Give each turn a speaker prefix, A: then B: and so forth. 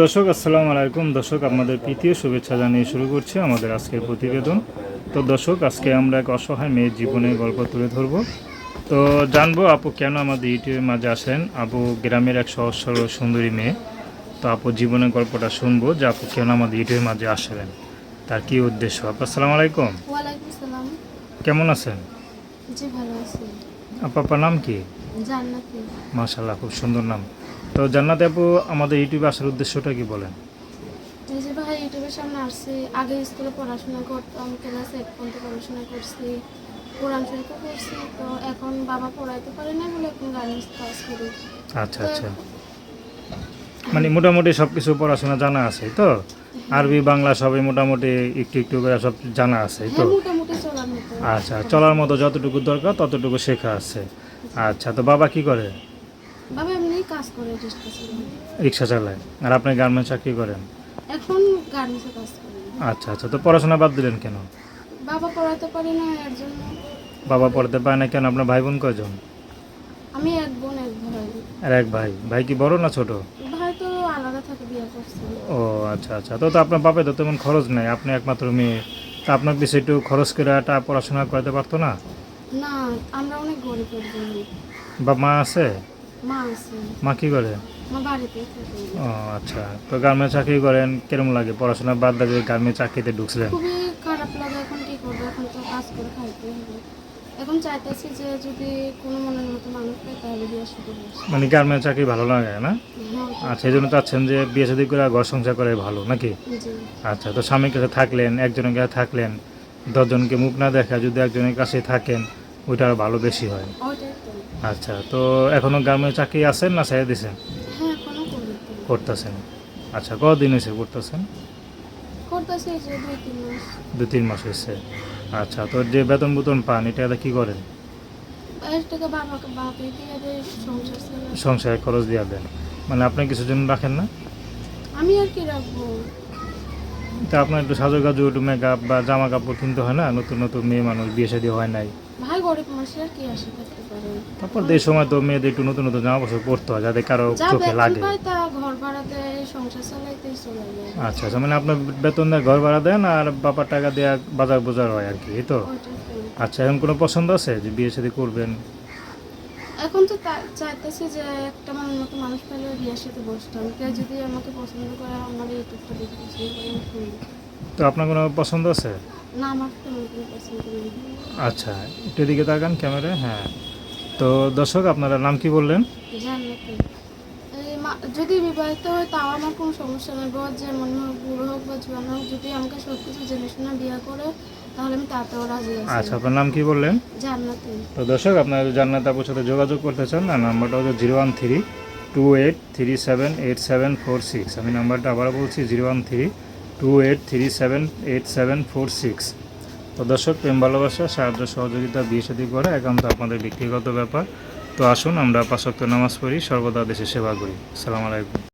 A: দর্শক আসসালামু আলাইকুম। দর্শক আপনাদের তৃতীয় শুভেচ্ছা জানিয়ে শুরু করছি আমাদের আজকের প্রতিবেদন। তো দর্শক আজকে আমরা এক অসহায় মেয়ের জীবনের গল্প তুলে ধরবো। তো জানব আপু কেন আমাদের ইউটিউবের মাঝে আসেন? আপু গ্রামের এক সহজ সরল সুন্দরী মেয়ে। তো আপু জীবনের গল্পটা শুনব যে আপু কেন আমাদের ইউটিউবের মাঝে আসলেন। তার কি উদ্দেশ্য? আপু আসসালামু আলাইকুম। কেমন আছেন? আপু আপনার নাম কি? মাশাল্লাহ খুব সুন্দর নাম। তো জান্নাতে আপু আমাদের ইউটিউবে আসার উদ্দেশ্যটা কি বলেন?
B: যে ভাই ইউটিউবের সামনে আসছি আগে স্কুলে পড়াশোনা করতাম ক্লাস এইট পর্যন্ত পড়াশোনা করছি কোরআন শরীফও করছি তো এখন বাবা পড়াইতে পারে না বলে এখন কাজ করি।
A: আচ্ছা আচ্ছা। মানে মোটামুটি সব কিছু পড়াশোনা জানা আছে তো? আরবি বাংলা সবই মোটামুটি একটু একটু করে সব জানা আছে তো?
B: হ্যাঁ মতো।
A: আচ্ছা চলার মতো যতটুকু দরকার ততটুকু শেখা আছে। আচ্ছা তো বাবা কি করে?
B: বাবা কাজ করে
A: রিক্সা চালায়। আর আপনি গার্মেন্টস চাকরি করেন?
B: এখন গার্মেন্টসে কাজ করি।
A: আচ্ছা আচ্ছা। তো পড়াশোনা বাদ দিলেন কেন?
B: বাবা পড়াতে পারে না এর জন্য।
A: বাবা পড়তে পারে না কেন? আপনার ভাই বোন কয়জন?
B: আমি এক বোন এক ভাই।
A: আর এক ভাই। ভাই কি বড় না ছোট?
B: ভাই তো আলাদা থাকে বিয়ে করছে।
A: ও আচ্ছা আচ্ছা। তো তো আপনার বাপে তো তেমন খরচ নেই। আপনি একমাত্র মেয়ে। তা আপনার বেশি একটু খরচ করে একটা পড়াশোনা করাতে পারতো না?
B: না আমরা অনেক গরিবের জন্য।
A: মা আছে?
B: মা
A: কি করে? ও আচ্ছা। তো গার্মেন্টস চাকরি করেন কিরম লাগে? পড়াশোনা বাদ দিয়ে গার্মেন্টস চাকরিতে ঢুকছিলেন
B: খুবই খারাপ লাগে এখন কি করব? এখন তো কাজ করে খাইতে হবে। এখন চাইতেছি যে যদি কোনো মনের মতো মানুষ পাই তাহলে বিয়ে শুরু
A: মানে গার্মেন্টস চাকরি ভালো লাগে না?
B: হ্যাঁ
A: আচ্ছা এই জন্য চাচ্ছেন যে বিয়ে শাদী করে ঘর সংসার করে ভালো নাকি? আচ্ছা তো স্বামীর কাছে থাকলেন একজনের কাছে থাকলেন দশজনকে মুখ না দেখা যদি একজনের কাছে থাকেন ওইটা আরও ভালো বেশি হয়। আচ্ছা তো এখনও গ্রামের চাকরি আছেন না ছেড়ে দিছেন?
B: হ্যাঁ এখনও করি
A: করতেছেন। আচ্ছা কদিন হয়েছে করতেছেন?
B: করতেছি এই যে দুই তিন মাস।
A: দু তিন মাস হয়েছে। আচ্ছা তো যে বেতন বেতন পান এটা কী করেন?
B: বাইরের থেকে বাবাকে বাপে দিয়ে দেয় সংসার চালায়।
A: সংসারে খরচ দিয়ে দেন। মানে আপনি কিছু জন্য রাখেন না?
B: আমি আর কি রাখব?
A: তা আপনার একটু সাজুগাজু একটু মেকআপ বা জামা কাপড় কিনতে হয় না? নতুন নতুন মেয়ে মানুষ বিয়ে শাদী হয় নাই।
B: ভাই গরিব মানুষের কি আশা করতে পারে?
A: তারপর এই সময় তো মেয়েদের একটু নতুন নতুন জামা কাপড় পরতে হয় যাতে
B: কারও
A: চোখে লাগে।
B: পাই তা ঘর ভাড়াতে সংসার চালাইতেই চলে যায়।
A: আচ্ছা আচ্ছা মানে আপনার বেতন দেয় ঘর ভাড়া দেন আর বাবার টাকা দেওয়া বাজার বোজার হয় আর কি এই তো। আচ্ছা এখন কোনো পছন্দ আছে যে বিয়ে শাদী করবেন?
B: এখন তো চাইতেছি যে একটা মনের মতো মানুষ পেলে বিয়ের সাথে বসতাম। কেউ যদি আমাকে পছন্দ করে আমার ইউটিউবটা দেখে পছন্দ করে আমি শুনব।
A: তো আপনার কোনো পছন্দ আছে?
B: না আমার তেমন কোনো পছন্দ নেই।
A: আচ্ছা একটু এদিকে তাকান ক্যামেরায় হ্যাঁ। তো দর্শক আপনারা নাম কি বললেন?
B: যদি বিবাহিত হয় তাও আমার কোনো সমস্যা নেই। বর যেমন হোক বুড়ো হোক বা জোয়ান হোক যদি আমাকে সব কিছু জেনে শুনে বিয়ে করে তাহলে আমি তাতেও রাজি
A: আচ্ছা আপনার নাম কি বললেন?
B: জান্নাতে।
A: তো দর্শক আপনারা জান্নাত আপুর সাথে যোগাযোগ করতে চান না নাম্বারটা হচ্ছে zero one three two eight three seven eight seven four six. আমি নাম্বারটা আবারও বলছি zero one three two eight three seven eight seven four six. তো দর্শক প্রেম ভালোবাসা সাহায্য সহযোগিতা বিয়ে সাদী করা একান্ত আপনাদের ব্যক্তিগত ব্যাপার। তো আসুন আমরা পাশক্ত নামাজ পড়ি সর্বদা দেশে সেবা করি। সালাম আলাইকুম।